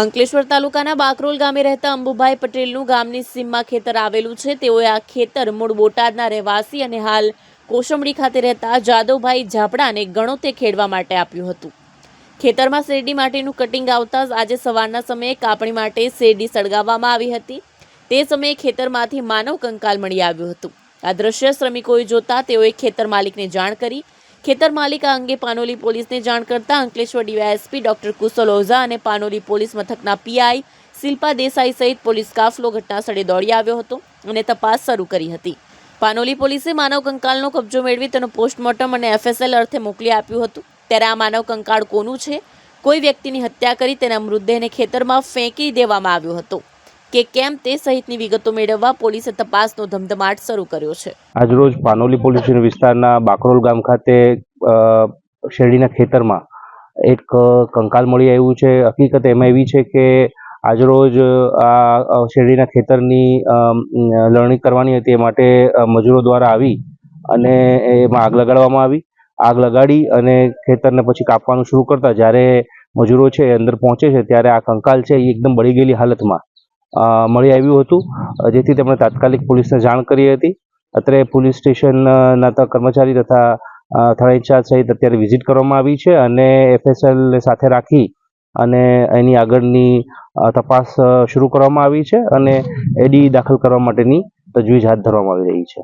અંકલેશ્વર તાલુકાના બાકરોલ ગામે રહેતા અંબુભાઈ પટેલનું ગામની સીમમાં ખેતર આવેલું છે. તેઓએ આ ખેતર મૂળ બોટાદના રહેવાસી અને હાલ કોશંબડી ખાતે રહેતા જાદવભાઈ ઝાપડાને ગણોતે ખેડવા માટે આપ્યું હતું. ખેતરમાં શેરડી માટેનું કટિંગ આવતા આજે સવારના સમયે કાપણી માટે શેરડી સળગાવવામાં આવી હતી. તે સમયે ખેતરમાંથી માનવ કંકાલ મળી આવ્યું હતું. આ દ્રશ્ય શ્રમિકોએ જોતા તેઓએ ખેતર માલિકને જાણ કરી ખેતર માલિક અંગે પાનોલી પોલીસને જાણ કરતા અંકલેશ્વર ડીવાયએસપી ડોક્ટર કુશલ ઓઝા અને પાનોલી પોલીસ મથકના પીઆઈ શિલ્પા દેસાઈ સહિત પોલીસ કાફલો ઘટનાસ્થળે દોડી આવ્યો હતો અને તપાસ શરૂ કરી હતી. પાનોલી પોલીસે માનવ કંકાલનો કબજો મેળવી તેનું પોસ્ટમોર્ટમ અને એફએસએલ અર્થે મોકલી આપ્યું હતું. ત્યારે આ માનવ કંકાળ કોનું છે? કોઈ વ્યક્તિની હત્યા કરી તેના મૃતદેહને ખેતરમાં ફેંકી દેવામાં આવ્યો હતો. કે કેમ તે સહિતની વિગતો મેળવવા પોલીસે તપાસનો ધમધમાટ શરૂ કર્યો છે. આજરોજ પાનોલી પોલીસ વિસ્તારના બાકરોલ ગામ ખાતે શેરડીના ખેતરમાં એક કંકાલ મળી આવ્યું છે. હકીકત એમાં એવી છે કે આજરોજ આ શેરડીના ખેતરની લણણી કરવાની હતી. એ માટે મજૂરો દ્વારા આવી અને એમાં આગ લગાડવામાં આવી. આગ લગાડી અને ખેતરને પછી કાપવાનું શરૂ કરતા જ્યારે મજૂરો છે અંદર પહોંચે છે, ત્યારે આ કંકાલ છે એ એકદમ બળી ગયેલી હાલતમાં. મળી આવ્યું હતું. જેથી તેમણે તાત્કાલિક પોલીસને જાણ કરી હતી. અત્રે પોલીસ સ્ટેશનના કર્મચારી તથા ઇન્ચાર્જ સહિત અત્યારે વિઝિટ કરવામાં આવી છે અને એફએસએલ સાથે રાખી અને એની આગળની તપાસ શરૂ કરવામાં આવી છે અને એડી દાખલ કરવા માટેની તજવીજ હાથ ધરવામાં આવી રહી છે.